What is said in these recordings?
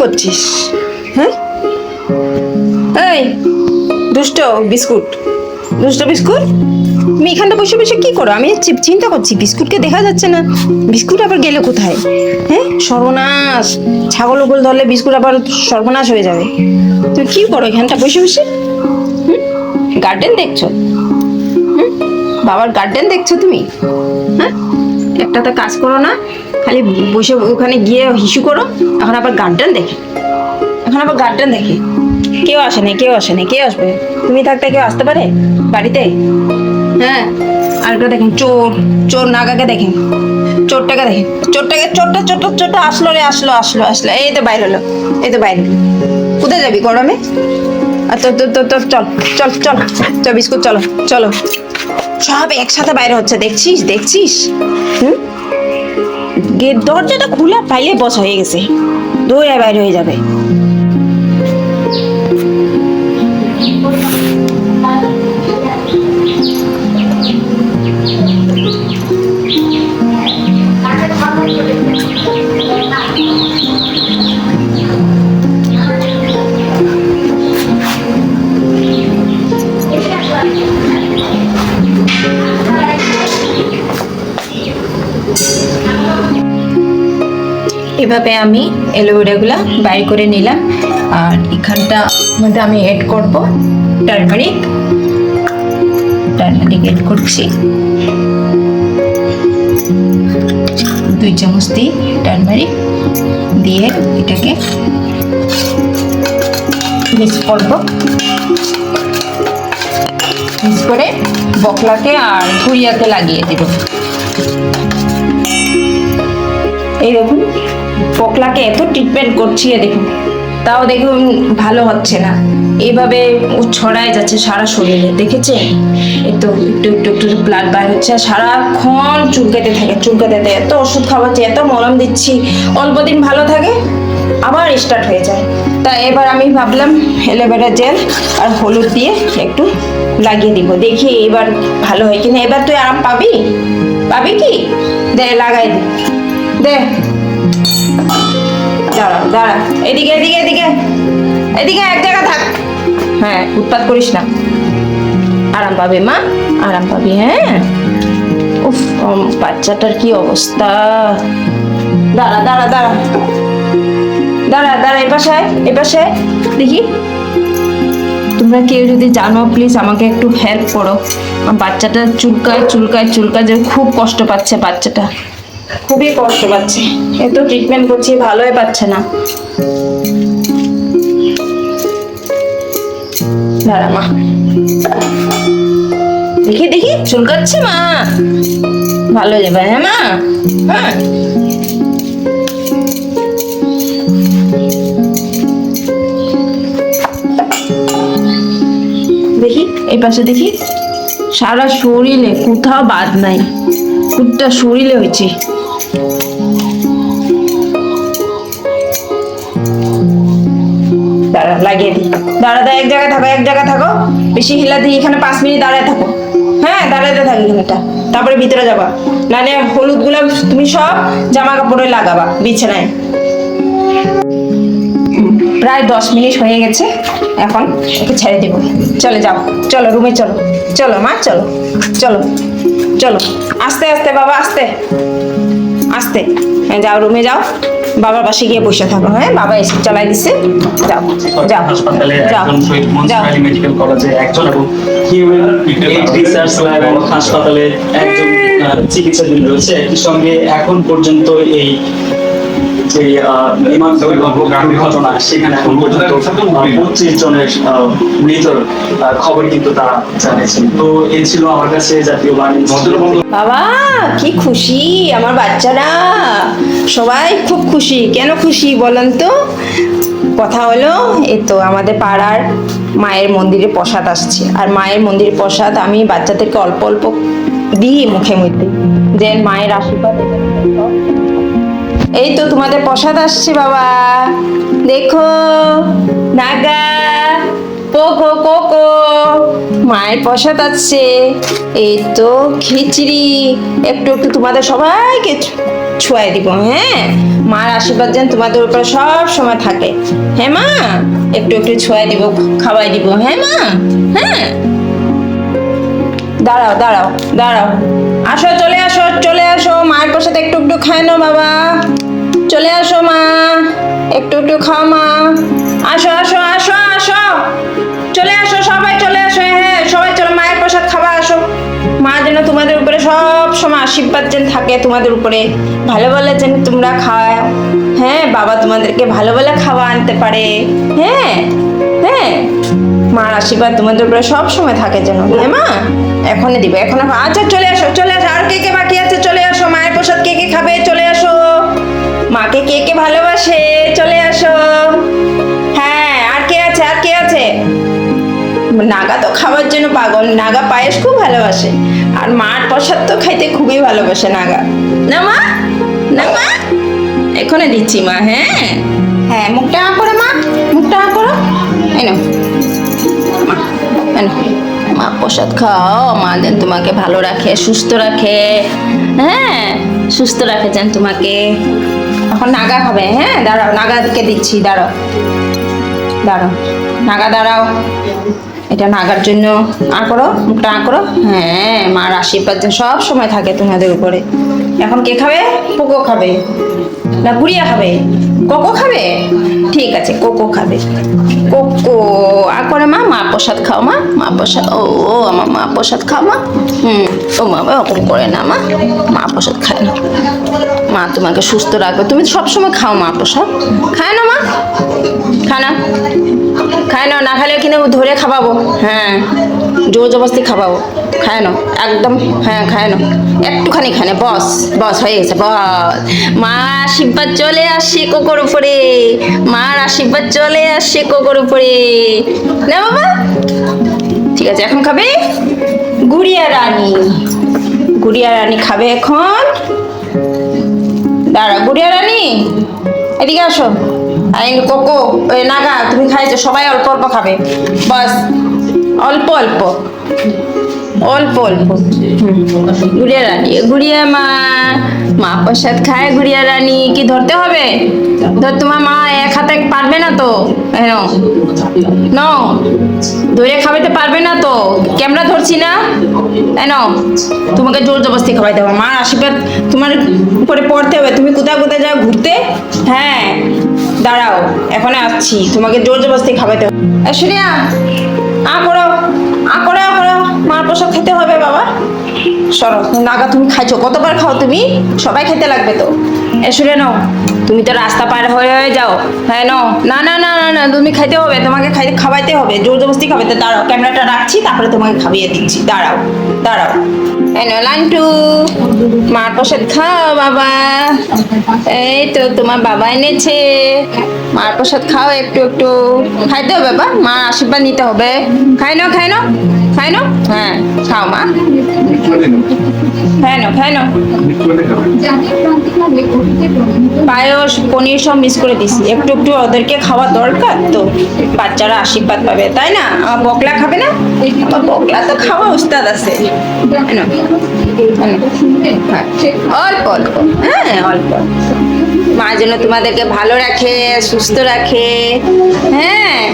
করছিস? হ্যাঁ এই, দুষ্ট বিস্কুট। দুষ্ট বিস্কুট? তুমি এখানটা বসে বসে কি করো? আমি চিন্তা করছি, বিস্কুটকে দেখা যাচ্ছে না। বিস্কুট আবার গেলে কোথায়? হ্যাঁ সর্বনাশ। ছাগল উগল ধরলে বিস্কুট আবার সর্বনাশ হয়ে যাবে। তুমি কি করো এখানটা বসে বসে? গার্ডেন দেখছ? বাবার গার্ডেন দেখছ তুমি? হ্যাঁ একটা তো কাজ করো না, খালি বসে ওখানে গিয়ে হিসু করো, এখন আবার গার্ডেন দেখে। এখন আবার গার্ডেন দেখে। কেউ আসে না কেউ আসে না কেউ আসবে? তুমি থাকতে কেউ আসতে পারে বাড়িতে? হ্যাঁ আর একটা দেখেন, চোর চোর নাগাকে দেখেন। চোরটাকে দেখেন। চোরটাকে, চোরটা চোরটা চোরটা আসলো রে, আসলো আসলো আসলো। এই তো বাইরে হলো, এই তো বাইরে। কোথায় যাবি গরমে? তো তো তো, চল চল চল চল, বিস্কুট, চলো চলো। সব একসাথে বাইরে হচ্ছে, দেখছিস? দেখছিস? হুম? গেট দরজাটা খোলা পাইলে বস হয়ে গেছে। দৌড়ে বাইরে হয়ে যাবে। এভাবে আমি অ্যালোভেরাগুলো বাইর করে নিলাম। আর এখানটা মধ্যে আমি এড করব টার্মারিক টার্মারিক এড করছি। দুই চামচ দিই টার্মারিক দিয়ে এটাকে মিক্স করব। মিক্স করে বকলাকে আর গুড়িয়াকে লাগিয়ে দেবো। এই দেখুন পকলাকে এত ট্রিটমেন্ট করছি দেখুন। তাও দেখুন ভালো হচ্ছে না। এইভাবে ও ছড়ায় যাচ্ছে সারা শরীরে দেখেছে তো একটু একটু একটু ব্লাড বার হচ্ছে। সারাক্ষণ চুলকাতে থাকে, চুলকাতে এত ওষুধ খাওয়াচ্ছি, এত মলম দিচ্ছি। অল্প দিন ভালো থাকে, আবার স্টার্ট হয়ে যায়। তা এবার আমি ভাবলাম অ্যালোভেরা জেল আর হলুদ দিয়ে একটু লাগিয়ে দিব। দেখি এবার ভালো হয় কিনা। এবার তুই আরাম পাবি? পাবি কি? দে, লাগাই দে। দে। দাঁড়া দাঁড়া। এদিকে এদিকে এদিকে। এদিকে এক জায়গা থাক। হ্যাঁ উৎপাত করিস না। আরাম মা? আরাম পাবি হ্যাঁ? উফ বাচ্চাটার কি অবস্থা? দাঁড়া দাঁড়া দাঁড়া। দাঁড়া দাঁড়া এপাশে আয়। দেখি। তোমরা কেউ যদি জানো প্লিজ আমাকে একটু হেল্প করো। বাচ্চাটা চুলকায় চুলকায় চুলকায় যে খুব কষ্ট পাচ্ছে বাচ্চাটা। খুবই কষ্ট পাচ্ছে। এত ট্রিটমেন্ট করছি, ভালোই পাচ্ছে না। দাঁড়া মা। দেখি দেখি, চুলকাচ্ছে মা। ভালো যাবে হ্যাঁ মা? হ্যাঁ। দেখি, এই পাশে দেখি। সারা শরীরে কোথাও বাদ নাই। কুটটা শরীরে হয়েছে। দাঁড়া, লাগিয়ে দিই। দাঁড়া দাঁড়া, এক জায়গায় থাকো, এক জায়গায় থাকো। বেশি হিলা দিই এখানে পাঁচ মিনিট দাঁড়ায় থাকো। হ্যাঁ দাঁড়াতে থাকি এখানটা তারপরে ভিতরে যাবা। নাহলে হলুদগুলো তুমি সব জামা কাপড়ে লাগাবা, বিছানায়। প্রায় দশ মিনিট হয়ে গেছে। এখন ওকে ছেড়ে দেবো। চলে যাও। চলো, রুমে চলো। চলো, মা, চলো। চলো চলো। আস্তে আস্তে, বাবা, আস্তে। আস্তে। যাও রুমে যাও। বাবার পাশে গিয়ে বসে থাকো হ্যাঁ? বাবা এসে চালাই দিছে। যাও যাও হাসপাতালে যাও যাও। মেডিকেল কলেজে একজন এবং হিউম্যান এইড রিসার্চ ল্যাব এবং হাসপাতালে একজন চিকিৎসাধীন রয়েছে। একই সঙ্গে এখন পর্যন্ত এই যে বিমান দুর্ঘটনা সেখানে এখন পর্যন্ত পঁচিশ জনের আহ, খবর কিন্তু তারা জানিয়েছেন। তো এই ছিল আমার কাছে জাতীয় বাবা কি খুশি আমার বাচ্চারা। সবাই খুব খুশি। কেন খুশি বলেন তো? কথা হলো এই তো আমাদের পাড়ার মায়ের মন্দিরে প্রসাদ আসছে। আর মায়ের মন্দিরের প্রসাদ আমি বাচ্চাদেরকে অল্প অল্প দিই মুখে মধ্যে দেন মায়ের আশীর্বাদ। এই তো তোমাদের প্রসাদ আসছে, বাবা। দেখো, নাগা, পোকো, কোকো, মায়ের প্রসাদ আছে। এই তো খিচড়ি। একটু একটু তোমাদের সবাইকে ছুঁয়ে দিব হ্যাঁ? মার আশীর্বাদ যেন তোমাদের উপরে সব সময় থাকে। হ্যাঁ মা? একটু একটু ছুঁয়ে দিব খাওয়াই দিব হ্যাঁ মা? হ্যাঁ? দাঁড়াও দাঁড়াও দাঁড়াও। আসো, চলে আসো চলে আসো। মায়ের প্রসাদ একটু একটু খায় না বাবা। চলে আসো, মা। একটু একটু খাও, মা। আসো আসো আসো আসো। চলে আসো, সবাই চলে আসো হ্যাঁ সবাই চলো মায়ের প্রসাদ খাবা, আসো। মা যেন তোমাদের উপরে সব সময় আশীর্বাদ যেন থাকে তোমাদের উপরে। ভালো ভালো যেন তোমরা খাও হ্যাঁ বাবা তোমাদেরকে ভালো ভালো খাওয়া আনতে পারে। হ্যাঁ হ্যাঁ। মার আশীর্বাদ তোমাদের উপরে সব সময় থাকে যেন। হ্যাঁ মা? এখনই দিবে, এখন আচ্ছা চলে আসো। নাগা তো খাওয়ার জন্য পাগল নাগা পায়েস খুব ভালোবাসে। আর মার প্রসাদ তো খাইতে খুবই ভালোবাসে নাগা। না মা? না মা? এখনই দিচ্ছি মা হ্যাঁ? হ্যাঁ মুখটা করো মা মুখটা করো। এই নাও। মা এই নাও। মা প্রসাদ খাও মা যেন তোমাকে ভালো রাখে সুস্থ রাখে। হ্যাঁ সুস্থ রাখে যেন তোমাকে। এখন নাগা খাবে হ্যাঁ? দাঁড়াও নাগাকে দিচ্ছি দাঁড়াও। দাঁড়াও। নাগা দাঁড়াও। এটা নাগার জন্য আ করো, মুখটা আ করো। হ্যাঁ মার আশীর্বাদ সব সময় থাকে তোমাদের উপরে। এখন কে খাবে? পোকো খাবে। না, গুড়িয়া খাবে। কোকো খাবে? ঠিক আছে, কোকো খাবে। কোকো আর করে মা মা প্রসাদ খাও মা মা প্রসাদ, ও ও, আমার মা প্রসাদ খাও মা। হুম, ও মা ওরকম করে না মা মা প্রসাদ খায় না। মা তোমাকে সুস্থ রাখবে। তুমি সবসময় খাও মা প্রসাদ। খায় না মা? খায় না? খায় না না খালে কিনে ধরে খাওয়াবো হ্যাঁ জোর জবরদস্তি খাওয়াবো খায় না একদম হ্যাঁ খায় না একটুখানি খায় না বস বস, হয়ে গেছে, বস। মা আশীর্বাদ চলে আসছে কোকোর উপরে। মার আশীর্বাদ চলে আসছে কোকোর উপরে। না বাবা? ঠিক আছে, এখন খাবে? গুড়িয়া রানী। গুড়িয়া রানী খাবে এখন। দাঁড়া গুড়িয়া রানী, এদিকে আসো। এই কোকো, এ, নাগা, তুমি খাইছো, সবাই অল্প অল্প খাবে। বাস, অল্প অল্প। অল্প অল্প। গুড়িয়া রানী গুড়িয়া মা মা প্রসাদ খায় গুড়িয়া রানী, কি ধরতে হবে? ধর তোমার মা এক হাতে পারবে না তো এন ন, ধরে খাওয়াইতে পারবে না তো, ক্যামেরা ধরছি না? এন তোমাকে জোর জবরদস্তি খাওয়াইতে হবে মার আশীর্বাদ তোমার উপরে পড়তে হবে। তুমি কোথায় কোথায় যাও ঘুরতে? হ্যাঁ। দাঁড়াও এখন আসছি। তোমাকে জোর জবরদস্তি খাওয়াতে হবে। ঐশ্বরিয়া আ, করো আ করো আ, করো। মার প্রসাদ খেতে হবে, বাবা। সরো, নাগা, তুমি খাইছো। কতবার খাও তুমি? সবাই খেতে লাগবে তো। এসরে নাও, তুমি তো রাস্তা পার হয়ে হয়ে যাও। হ্যাঁ নাও। না না না না না, তুমি খাইতে হবে, তোমাকে খাইতে, খাওয়াইতে হবে। জোর জবরদস্তি খাওয়াইতে। দাঁড়াও, ক্যামেরাটা রাখছি, তারপরে তোমাকে খাইয়ে দিচ্ছি। দাঁড়াও দাঁড়াও। এই নাও লান্টু মার প্রসাদ খাও বাবা। এই তো তোমার বাবা এনেছে। মার প্রসাদ খাও একটু একটু। খাইতে হবে বাবা মার আশীর্বাদ নিতে হবে। খাই নাও খাই নাও খাই নাও। হ্যাঁ খাও মা। খাই নাও খাই নাও। পায়েস পনির সব মিস করে দিছি একটু একটু ওদেরকে খাওয়া দরকার তো। বাচ্চারা আশীর্বাদ পাবে তাই না? আমার বকলা খাবে না? আমার বকলা তো খাওয়া উস্তাদ আছে। এনো, এনো। অল্প অল্প। হ্যাঁ অল্প। মা যেন তোমাদেরকে ভালো রাখে, সুস্থ রাখে। হ্যাঁ।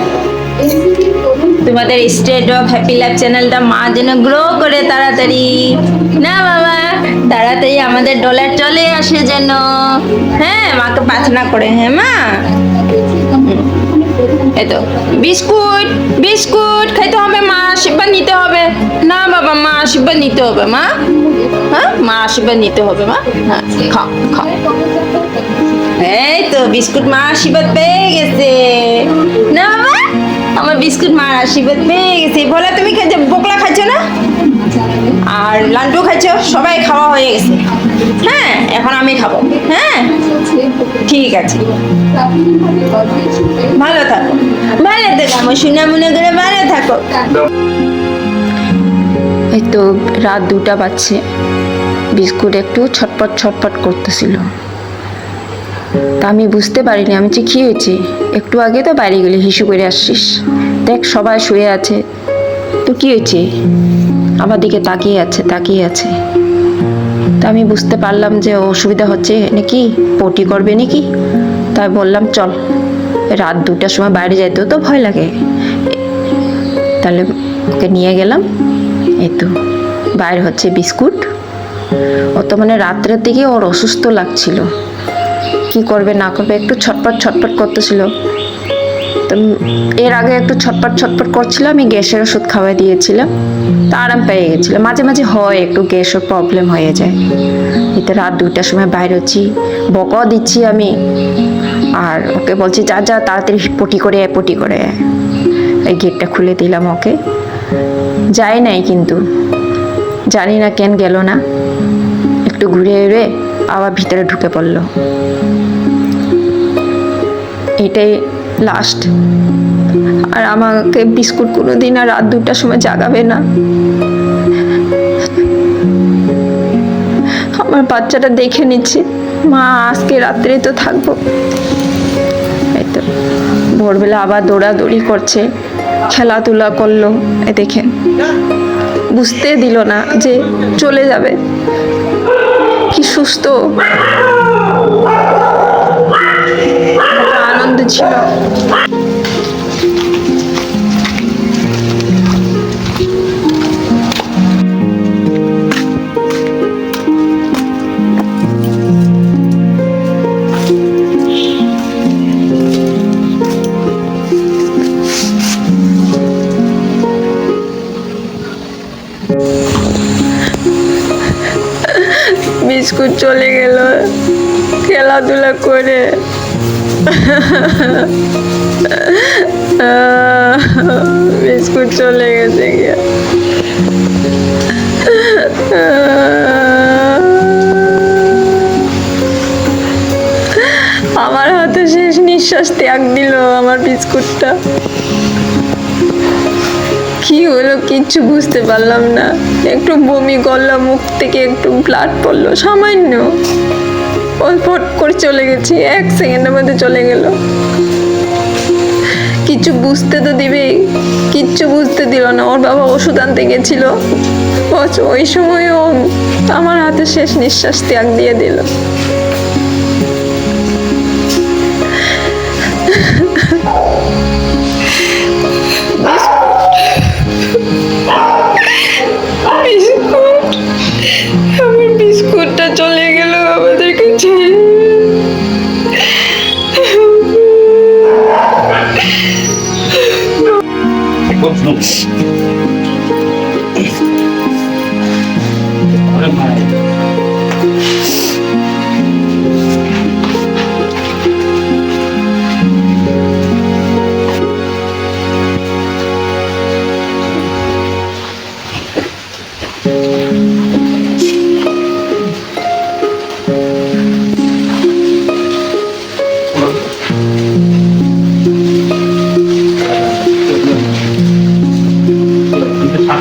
তোমাদের স্টেট অফ হ্যাপি লাইফ চ্যানেলটা মা যেন গ্রো করে তাড়াতাড়ি। না, বাবা, তাড়াতাড়ি আমাদের ডলার চলে আসে যেন। হ্যাঁ মাকে প্রার্থনা করে হ্যাঁ মা। এতো। বিস্কুট বিস্কুট খাইতে হবে, মা আশীর্বাদ নিতে হবে। না বাবা, মা আশীর্বাদ নিতে হবে, মা। হ্যাঁ? মা আশীর্বাদ নিতে হবে, মা। হ্যাঁ খাও খাও। এই তো, বিস্কুট মা আশীর্বাদ পেয়ে গেছে। না বাবা, আমার বিস্কুট মা আশীর্বাদ পেয়ে গেছে। বলে, তুমি খেতে বোকলা আর লান্টু খাচ্ছ সবাই খাওয়া হয়ে গেছে। হ্যাঁ এখন আমি খাব। হ্যাঁ? ঠিক আছে। ভালো থাকো। ভালো থাকো। আমার সোনা মনে করে ভালো থাকো। এই তো রাত দুটা বাজছে। বিস্কুট একটু ছটপট ছটপট করতেছিল। তা আমি বুঝতে পারিনি, আমি যে কী হয়েছে? একটু আগে তো বাইরে গেলে হিসু করে আসছিস। দেখ, সবাই শুয়ে আছে। তো কী হয়েছে? আমার দিকে তাকিয়ে আছে তাকিয়ে আছে। তা আমি বুঝতে পারলাম যে অসুবিধা হচ্ছে নাকি, পটি করবে নাকি। তাই বললাম, চল, রাত দুটার সময় বাইরে যাইতেও তো ভয় লাগে। তাহলে ওকে নিয়ে গেলাম। এই তো, বাইরে হচ্ছে বিস্কুট। ও তো মানে রাত্রের দিকে ওর অসুস্থ লাগছিল। কি করবে না করবে একটু ছটপট ছটপট করতেছিল। এর আগে একটু ছটপট ছটপট করছিল আমি গ্যাসের ওষুধ খাওয়াই দিয়েছিলাম, তা আরাম পেয়ে গেছিল মাঝে মাঝে হয়, একটু গ্যাসের প্রবলেম হয়ে যায়। এতে রাত দুটার সময় বাইরে হচ্ছি, বকাও দিচ্ছি আমি, আর ওকে বলছি, যা যা, তাড়াতাড়ি পটি করে পটি করে। এই গেটটা খুলে দিলাম ওকে। যায় নাই কিন্তু, জানি না কেন গেল না। একটু ঘুরে ঘুরে আবার ভিতরে ঢুকে পড়ল। এটাই লাস্ট আর আমাকে বিস্কুট কোনো দিন আর রাত দুটার সময় জাগাবে না। আমার বাচ্চাটা দেখে নিচ্ছে। মা, আজকে রাত্রে তো থাকব। এই তো, ভোরবেলা আবার দৌড়াদৌড়ি করছে। খেলাধুলা করল। এ দেখেন, বুঝতে দিল না যে চলে যাবে। কি সুস্থ। আনন্দ ছিল। চলে গেল। খেলাধুলা করে। বিস্কুট চলে গেছে গিয়া। আমার হাতে শেষ নিঃশ্বাস ত্যাগ দিল আমার বিস্কুটটা। কি হলো কিচ্ছু বুঝতে পারলাম না। একটু বমি করলাম মুখ থেকে একটু ব্লাড পড়ল, সামান্য। ও ফট করে চলে গেছি, এক সেকেন্ডের মধ্যে চলে গেল। কিচ্ছু বুঝতে তো দিবেই কিচ্ছু বুঝতে দিল না। ওর বাবা ওষুধ আনতে গেছিল। ওই সময় ও আমার হাতে শেষ নিঃশ্বাস ত্যাগ দিয়ে দিল। আমাদের কাছে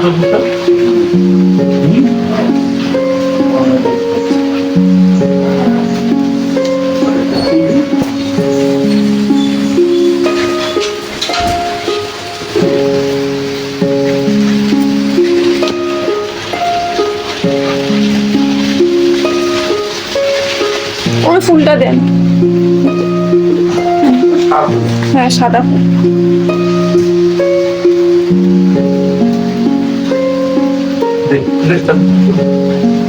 ওই ফুলটা দেন। হ্যাঁ সাদা ফুল। Listo.